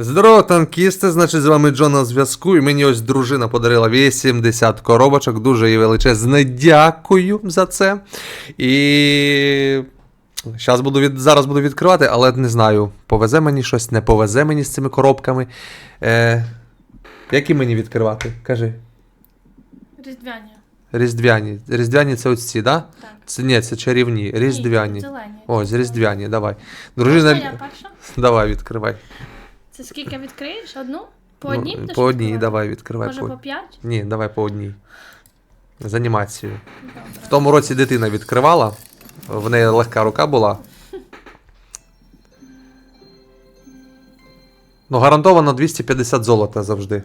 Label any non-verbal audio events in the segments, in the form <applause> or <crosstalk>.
Здорово, танкісти, значить, з вами Джон на зв'язку. І мені ось дружина подарила 80 коробочок. Дуже їй величезне дякую за це. І. Зараз буду від... Зараз буду відкривати, але не знаю, повезе мені щось, не повезе мені з цими коробками. Е... Які мені відкривати? Кажи. Різдвяні. Різдвяні. Різдвяні це ось ці, да? Так. Це, ні, це чарівні. Різдвяні. Ні, зелені. Ось, різдвяні, давай. Дружина. Давай, відкривай. Це скільки відкриєш? Одну? По Ну, одній будеш По одній, давай, відкривай. Може по... п'ять? Ні, давай по одній. З анімацією. Добре. В тому році дитина відкривала, в неї легка рука була. Ну, гарантовано 250 золота завжди.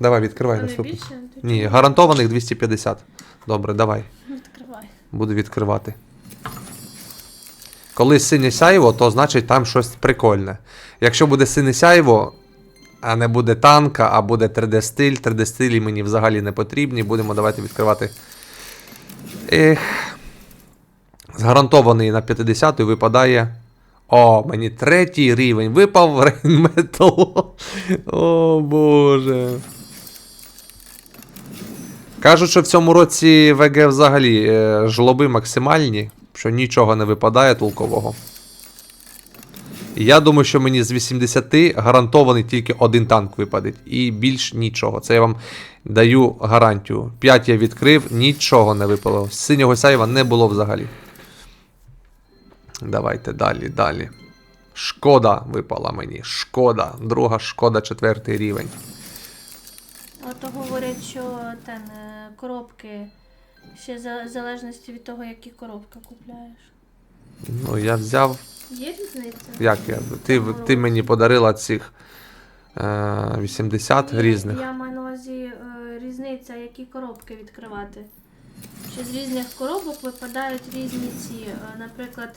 Давай, відкривай більше? Ні, гарантованих 250. Добре, давай. Відкривай. Буду відкривати. Коли синє сяйво, то значить там щось прикольне. Якщо буде синє сяйво, а не буде танка, а буде 3D-стиль, 3D-стилі мені взагалі не потрібні. Будемо давайте відкривати. Ех. Згарантований на 50 випадає. О, мені третій рівень. Випав <laughs> Рейнметал. О, Боже. Кажуть, що в цьому році ВГ взагалі е, жлоби максимальні, що нічого не випадає толкового. Я думаю, що мені з 80 гарантований тільки один танк випаде. І більш нічого. Це я вам даю гарантію. 5 я відкрив, нічого не випало. Синього сяйва не було взагалі. Давайте далі, далі. Шкода випала мені. Шкода. Друга шкода, четвертий рівень. Ото говорять, що ten, е, коробки ще в залежності від того, які коробки купляєш. Ну, я взяв. Є різниця? Як я? Ти, ти мені подарила цих е, 80 Ні, різних. Я маю на увазі е, різниця, які коробки відкривати. Що з різних коробок випадають різні ці, е, наприклад,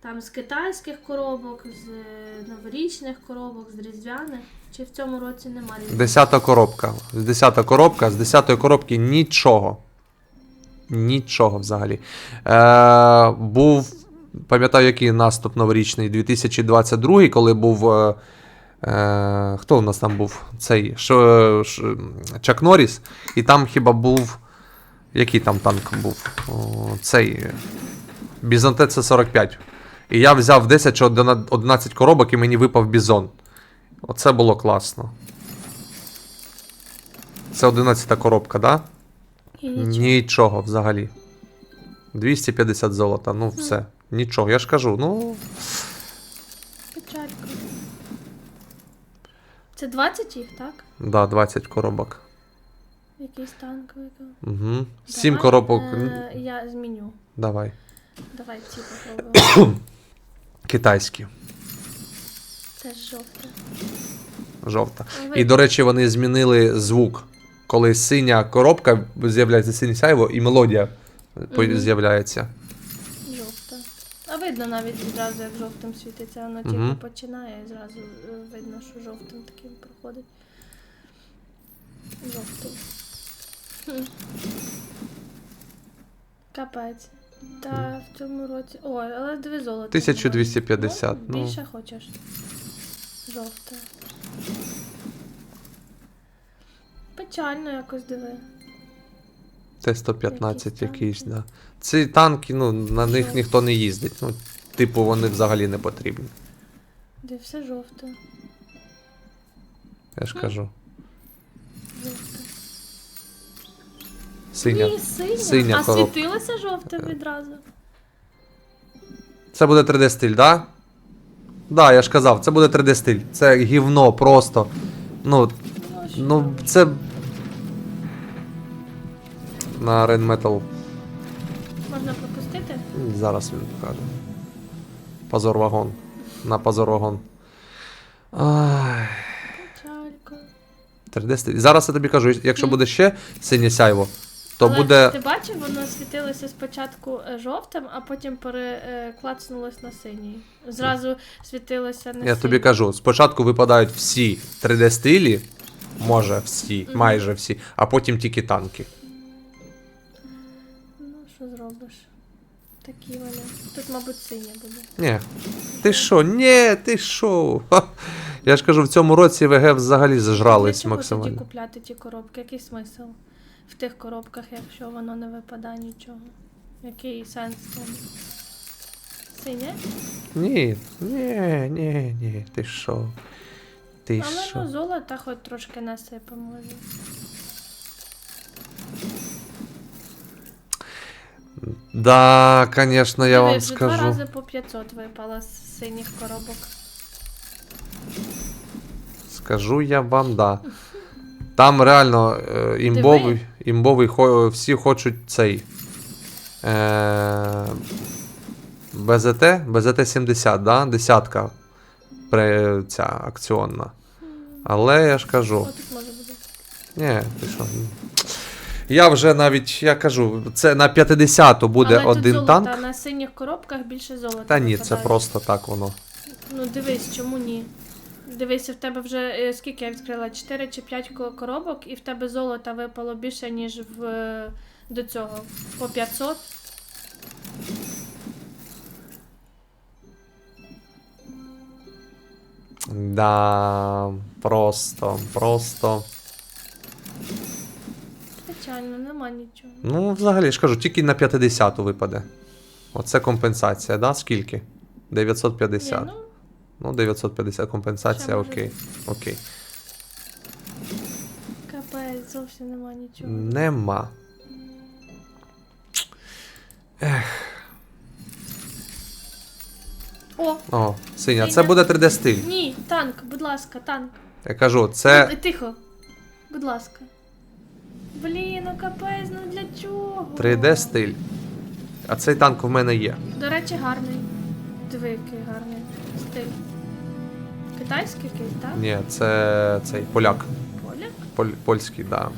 там з китайських коробок, з е, новорічних коробок, з різдвяних. Чи в цьому році немає різниці? Десята коробка. З десята коробка, з десятої коробки нічого. Нічого взагалі. Е, був, пам'ятаю, який наступ новорічний, 2022, коли був. Е, е, хто у нас там був? Цей Ш, Ш, Чак Норріс. І там хіба був. Який там танк був? О, цей. е, Бізон ТЦ-45. І я взяв 10 чи 11 коробок і мені випав бізон. Оце було класно. Це 11 коробка, да? І нічого. Нічого взагалі. 250 золота, ну все. Нічого. Я ж кажу, ну. Печалька. Це 20 їх, так? Да, 20 коробок. Якийсь танк випав. Угу. 7 Давай, коробок. Е, я зміню. Давай. Давай ці попробуємо. <coughs> Китайські. Це ж жовте. Жовта. Ви- І, до речі, вони змінили звук. Коли синя коробка з'являється синє сяйво і мелодія Мгм. з'являється. Жовта. А видно навіть зразу, як жовтим світиться, воно тільки Мгм. починає і зразу е, видно, що жовтим таким проходить. Жовтий. Капець. Та в цьому році. Ой, але дві золота. 1250, ну. Більше хочеш. Жовте. Печально якось диви. Т-115 Якісь якийсь, да. Ці танки, ну, на них ніхто не їздить. Ну, типу, вони взагалі не потрібні. Де все жовте. Я ж кажу. Жовте. Синя. Ні, синя. синя а коробка. світилося жовте відразу. Це буде 3D стиль, да? Да, я ж казав, це буде 3D стиль. Це гівно просто. Ну, Ну, ну, це. На Metal. Можна пропустити? Зараз він покаже. Позор вагон. На позор вагон. Ай, 3D. Зараз я тобі кажу, якщо буде ще синє сяйво, то Але буде. Ти бачив, воно світилося спочатку е, жовтим, а потім переклацнулось на синій. Зразу світилося на Я синій. тобі кажу, спочатку випадають всі 3D стилі, може всі, майже всі, а потім тільки танки. Ну, що зробиш? Такі вони. Тут, мабуть, синя буде. Ні. Ти що? Ні, ти що? Ха. Я ж кажу, в цьому році ВГ взагалі зажрались Для чого тоді максимально. купляти ті коробки? Який смисл в тих коробках, якщо воно не випадає нічого? Який сенс в? Синє? Ні, ні, ні, ні, ти що? Ти Але що? ну золота хоч трошки насипе може. Да, конечно, я вам вже Два скажу. рази по 500 випало з синіх коробок. Скажу я вам, да. Там реально е, імбовий, імбовий хо, всі хочуть цей. Е, БЗТ, БЗТ 70, да? Десятка пре, ця акціонна. Але я ж кажу. тут може бути. Ні, ти що? Я вже навіть, я кажу, це на 50 буде Але один тут танк. золота, на синіх коробках більше золота. Та ні, це випадає. просто так воно. Ну дивись, чому ні? Дивися, в тебе вже е, скільки я відкрила? 4 чи 5 коробок, і в тебе золота випало більше, ніж в е, до цього. По 500. Да, просто, просто. Звичайно, нема нічого. Ну, взагалі ж кажу, тільки на 50 випаде. Оце компенсація, да? Скільки? 950. Ні, ну, Ну, 950 компенсація, може окей. Окей. капець, зовсім нема нічого. Нема. О, О, синя, це буде 3D стиль. ні, танк, будь ласка, танк. Я кажу, це. Тихо. Будь ласка. Блін, ну капець, ну для чого? 3D стиль. А цей танк в мене є. До речі, гарний. Диви, який гарний стиль. Китайський якийсь, так? Ні, це цей поляк. Поляк? Поль, польський, да.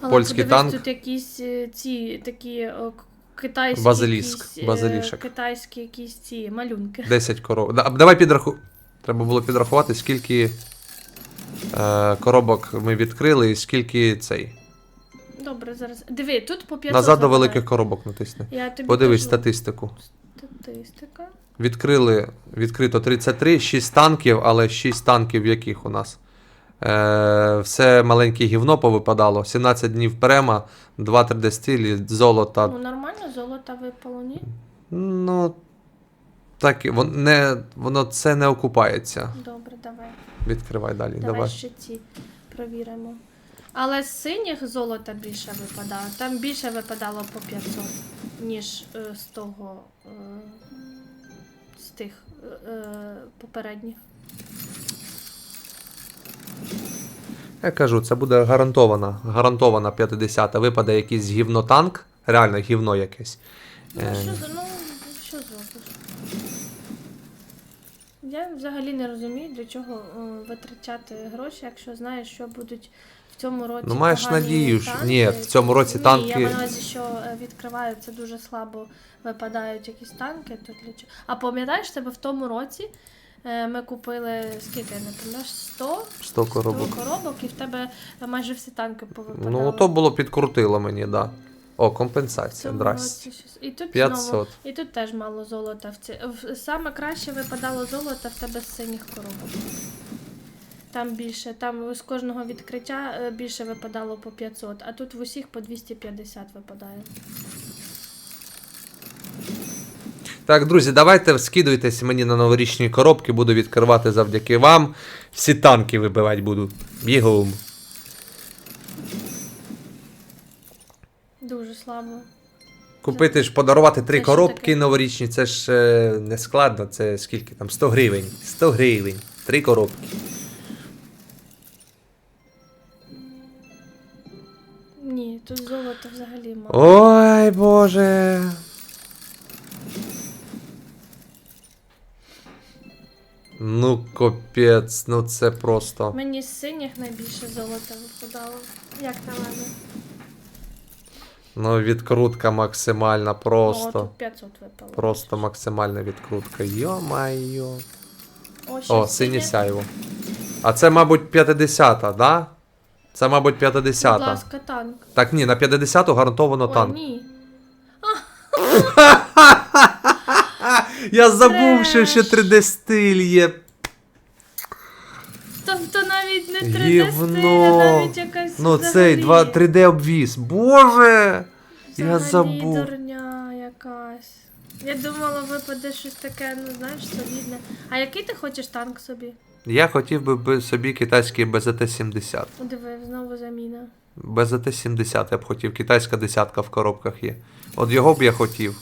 Але Польський подивись, танк. Тут якісь е, ці такі о, к- китайські. Базиліск, якісь, е, базилішок. Китайські якісь ці малюнки. 10 коров. Да, давай підраху. Треба було підрахувати, скільки е, коробок ми відкрили і скільки цей. Добре, зараз. Диви, тут по 500 Назад до великих коробок натисни. Я тобі Подивись кажу. статистику. Статистика. Відкрили, відкрито 33, 6 танків, але 6 танків яких у нас? Е, все маленьке гівно повипадало. 17 днів према, 2 3D стилі, золота. Ну нормально, золото випало, ні? Ну. Так, і вон- не, воно це не окупається. Добре, давай. Відкривай далі. Давай, Давай. ще ці провіримо. Але з синіх золота більше випадало. Там більше випадало по 500, ніж е, з того. Е, з тих е, е, попередніх. Я кажу, це буде гарантована, гарантована 50-та. Випаде якийсь гівнотанк, реально гівно якесь. Ну, Е. що, за- ну, що зробиш? Я взагалі не розумію, для чого е, витрачати гроші, якщо знаєш, що будуть в цьому році. Ну, маєш погані надію, що- танки. ні, в цьому році Ні, танки- Я маю на увазі, що е, відкриваються дуже слабо випадають якісь танки, для чого. А пам'ятаєш тебе в тому році? е, Ми купили скільки я не пам'ятаю, 100, 100 коробок. 100 коробок, і в тебе майже всі танки повипадали. Ну, то було підкрутило мені, да. О, компенсація, цьому здрасте. році щось- І тут 500. знову, і тут теж мало золота. В ці... в- Саме краще випадало золото в тебе з синіх коробок. Там більше, там з кожного відкриття е, більше випадало по 500, а тут в усіх по 250 випадає. Так, друзі, давайте скидуйтесь мені на новорічні коробки, буду відкривати завдяки вам. Всі танки вибивати буду. Бігом. Дуже слабо. Купити ж, подарувати три Це коробки новорічні, це ж е, не складно, це скільки там? 100 гривень. 100 гривень. Три коробки. Ні, тут золота взагалі мало. Ой, Боже. Ну, капець, ну це просто. Мені з синіх найбільше золота випадало. Як на мене? Ну, відкрутка максимальна, О, просто. тут 500 випало. Просто максимальна відкрутка. Йо-майо. О, ще О, синє сяйво. А це, мабуть, 50-та, да? Це, мабуть, 50-та. Будь ласка, танк. Так, ні, на 50-ту гарантовано Ой, танк. ні. Я забув, що ще 3D стиль є. Тобто навіть не 3D Гівно. а навіть якась Ну цей 2 3D обвіз. Боже! Я забув. дурня якась. Я думала, випаде щось таке, ну знаєш, солідне. А який ти хочеш танк собі? Я хотів би собі китайський БЗТ-70. Диви, знову заміна. БЗТ-70 я б хотів. Китайська десятка в коробках є. От його б я хотів.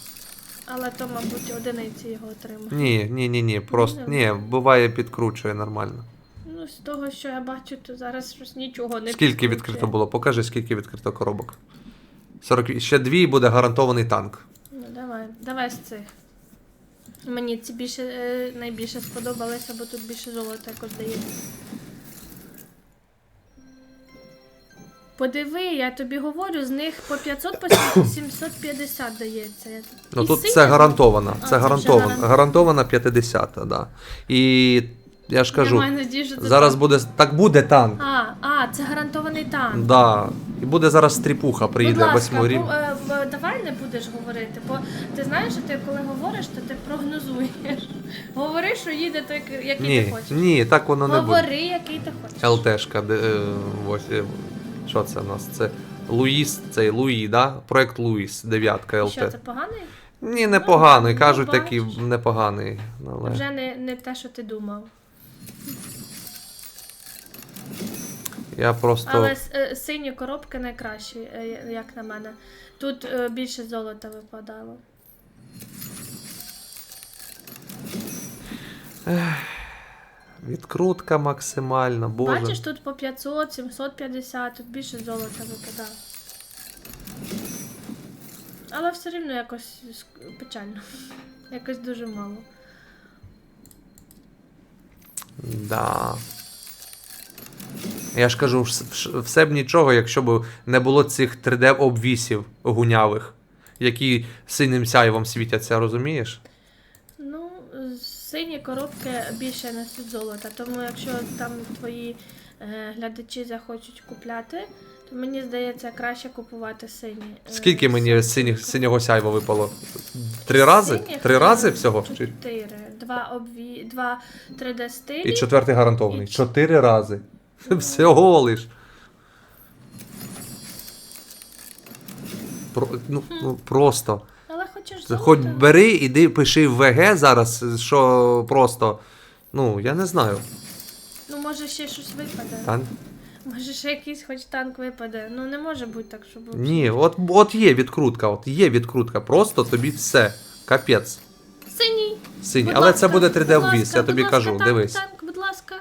Але то, мабуть, одиниці його отримав. Ні, ні, ні, ні. Просто Ну, ні, буває підкручує нормально. Ну, з того, що я бачу, то зараз щось нічого не Скільки підкручує. відкрито було? Покажи, скільки відкрито коробок. 40... Ще дві буде гарантований танк. Ну, давай, давай з цих. Мені ці більше е, найбільше сподобалися, бо тут більше золота якось дається. Подиви, я тобі говорю, з них по 500 по 750 <coughs> дається. Ну І тут синя? це гарантовано. А, Це це гарантовано. Гарантована 50, да. І я ж кажу, маю надію, що це зараз так. буде. Так буде танк. А, а, це гарантований танк. Да. І буде зараз стріпуха, Будь приїде ласка, восьмий рік. бо, е, давай не будеш говорити, бо ти знаєш, що ти коли говориш, то ти прогнозуєш. <laughs> Говори, що їде той, який ти Ні, хочеш. ні, так воно не буде. Говори, який ти хочеш. ЛТшка, де, е, ось, е, що це у нас? Це Луїс, цей Луї, да? Проект Луїс, дев'ятка І ЛТ. Що це поганий? Ні, непоганий, ну, кажуть бачиш. такий непоганий. Але... Вже не, не те, що ти думав. Я просто. Але е, сині коробки найкращі, е, як на мене. Тут е, більше золота випадало. Відкрутка максимальна, боже. Бачиш, тут по 500, 750, тут більше золота випадало. Але все рівно якось ск- печально. <laughs> Якось дуже мало. Да. Я ж кажу, все б нічого, якщо б не було цих 3D-обвісів гунявих, які синім сяйвом світяться, розумієш? Ну, сині коробки більше несуть золота, тому якщо там твої е, глядачі захочуть купляти, то мені здається краще купувати сині. е, Скільки мені синіх, синього сяйва випало? Три рази? Синіх, Три рази всього? Чи- Чотири. Два обві... два 3D стилі. І четвертий гарантований. І Чотири рази. Всього лиш. Про, ну, ну, просто. Але хочеш золото? Хоч бери, іди, пиши в ВГ зараз, що просто. Ну, я не знаю. Ну, може ще щось випаде. Та, Може ще якийсь хоч танк випаде. Ну не може бути так, щоб. ні, от, от є відкрутка, от є відкрутка. Просто тобі все. Капець. Синій. Синій. Будь Але ласка, це буде будь 3D обвіз, ласка, я будь тобі ласка, кажу, танк, дивись. Танк, будь ласка.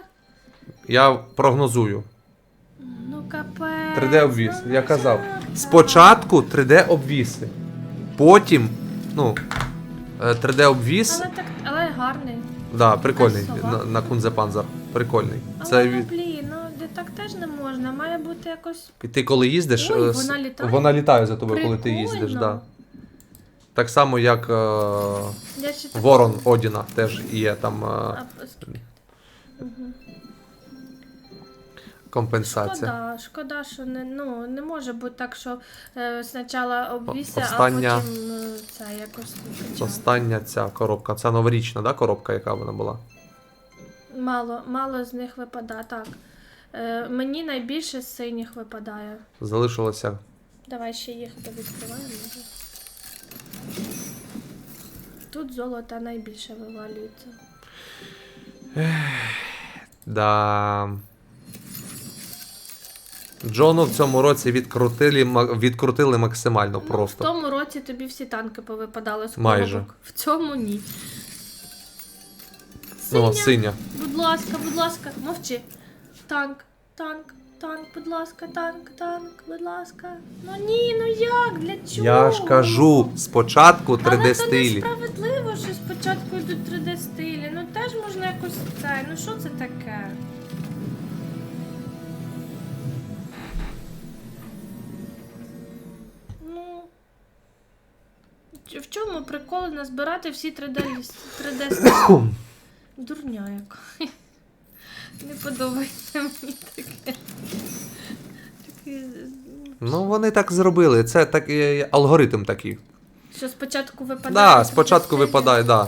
Я прогнозую. Ну капець. 3D обвіз, ну, я ну, казав. як? Спочатку 3D обвіси. Потім, ну, е, 3D обвіс. Але так, але гарний. Да, прикольний. А? На, на Кунзе Панзер. Прикольний. Але Це ну, від- блін, ну так теж не можна. Має бути якось. І ти коли їздиш, Ой, е, с- вона літає? вона літає за тобою, коли ти їздиш, да. Так само, як е, Я ще так- Ворон Одіна теж є там е, А, скільки? компенсація. Шкода, шкода, що не, ну, не може бути так, що е, спочатку обвісся, Остання- а потім е, це якось. Остання ця коробка. Це новорічна, да, коробка, яка вона була? Мало, мало з них випадає. Так. Е, мені найбільше з синіх випадає. Залишилося. Давай ще їх відкриваємо. Тут золота найбільше вивалюється. Да. Джону в цьому році відкрутили, відкрутили максимально Ну, просто. В тому році тобі всі танки повипадали з Майже. коробок. В цьому ні. Ну, Синя. синя. Будь ласка, будь ласка, мовчи. Танк, танк, танк, будь ласка, танк, танк, будь ласка. Ну ні, ну як? Для чого? Я ж кажу, спочатку 3D Але це стилі. несправедливо, що спочатку йдуть 3D стилі. Ну теж можна якось це. Ну що це таке? Ну. В чому прикол назбирати всі 3D, 3D стилі? <coughs> Дурня яка. Не подобається мені таке. Таке, Ну, вони так зробили. Це так, е, алгоритм такий. що спочатку випадає. Да, спочатку випадає, да.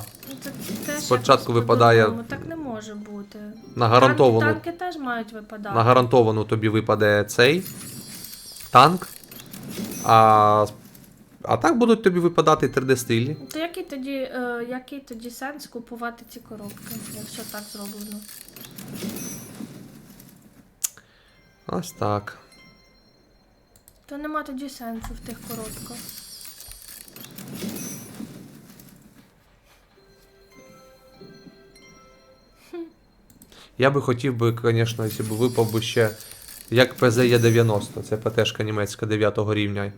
Це Спочатку випадає-. Так не може бути. На гарантовану, Танки, танки теж мають випадати. на гарантовану тобі випаде цей танк. А, а так будуть тобі випадати 3D стилі. То який тоді, е, який тоді сенс купувати ці коробки, якщо так зроблено? Ось так. То нема тоді сенсу в тих коробках. Я би хотів би, звісно, якщо б випав би ще як ПЗ 90 це ПТшка німецька 9 рівня.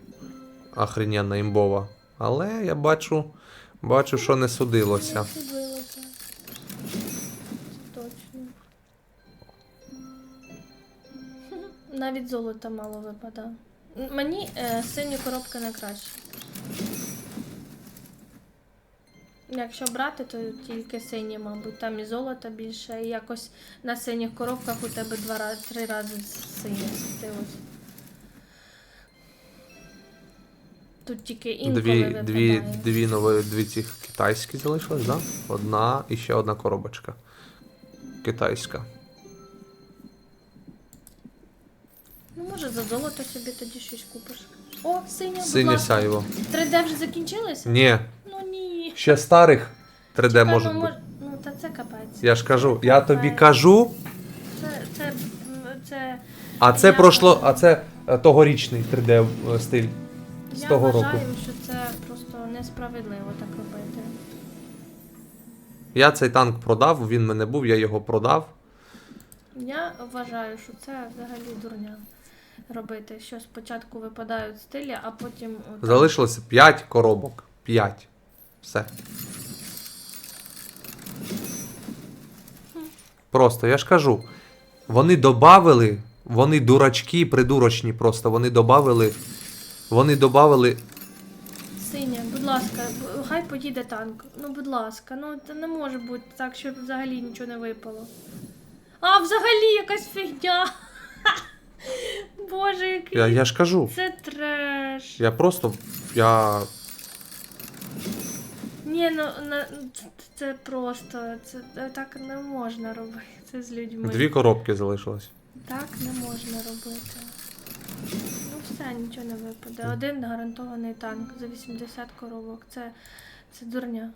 Охрененна імбова. Але я бачу, бачу, що не судилося. Не судилося. Точно. <laughs> Навіть золота мало випадає. Мені е, сині коробки найкраще. Якщо брати, то тільки сині, мабуть. Там і золота більше, і якось на синіх коробках у тебе два рази, три рази синє світилось. Тут тільки інколи Дві, випадає. дві, дві, нові, дві цих китайські залишились, да? Одна і ще одна коробочка. Китайська. Ну, може, за золото собі тоді щось купиш. О, синя, будь Синє ласка. сяйво. 3D вже закінчилося? Ні, Ну ні. ще старих 3D Чекай, може ну, бути. мож- Ну, та це капець. Я ж кажу, я тобі кажу, Це, це, м, це... а це Я пройшло, а це е, тогорічний 3D е, стиль. З Я того вважаю, року. що це просто несправедливо так робити. Я цей танк продав, він мене був, я його продав. Я вважаю, що це взагалі дурня робити, що спочатку випадають стилі, а потім... отак. Залишилося 5 коробок. 5. Все. Просто, я ж кажу. Вони добавили, вони дурачки, придурочні просто. Вони добавили. Вони добавили. Синя, будь ласка, хай поїде танк. Ну, будь ласка, ну це не може бути так, щоб взагалі нічого не випало. А, взагалі якась фігня. <laughs> Боже, який Я, я ж кажу. це треш. Я просто. Я. Ні, ну на, це просто. Це е, так не можна робити з людьми. Дві коробки залишилось. Так не можна робити. Все, нічого не випаде. Один гарантований танк за 80 коробок. Це, це дурня.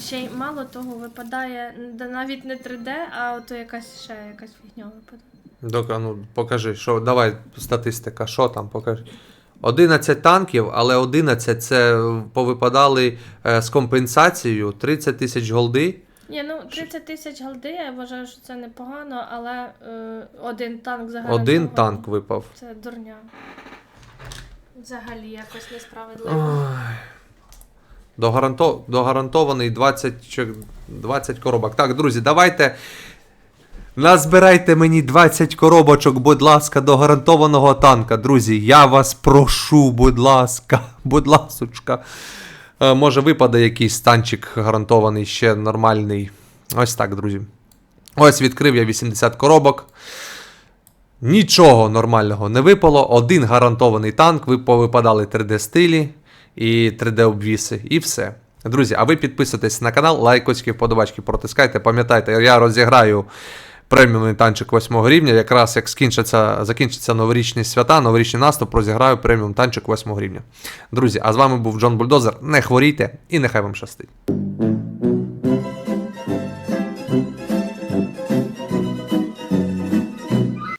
Ще й мало того випадає навіть не 3D, а ото якась ще якась фігня випадає. Дока, ну покажи, що. Давай статистика, що там, покажи. 11 танків, але 11 це повипадали е, з компенсацією 30 тисяч голди. Ні, ну 30 тисяч голди, я вважаю, що це непогано, але е, один танк Один загарантований. танк випав. Це дурня. Взагалі якось несправедливо. Ой. Догаранто... Догарантований 20, чи- 20 коробок. Так, друзі, давайте. Назбирайте мені 20 коробочок, будь ласка, до гарантованого танка. Друзі, я вас прошу, будь ласка, <laughs> будь ласочка. Е, може випаде якийсь танчик гарантований, ще нормальний. Ось так, друзі. Ось відкрив я 80 коробок. Нічого нормального не випало. Один гарантований танк, ви повипадали 3D стилі і 3D обвіси, і все. Друзі, а ви підписуйтесь на канал, лайкоськи, вподобачки протискайте. Пам'ятайте, я розіграю преміумний танчик 8 рівня. Якраз як скінчаться, закінчаться новорічні свята, новорічний наступ, розіграю преміум танчик 8 рівня. Друзі, а з вами був Джон Бульдозер. Не хворійте і нехай вам щастить.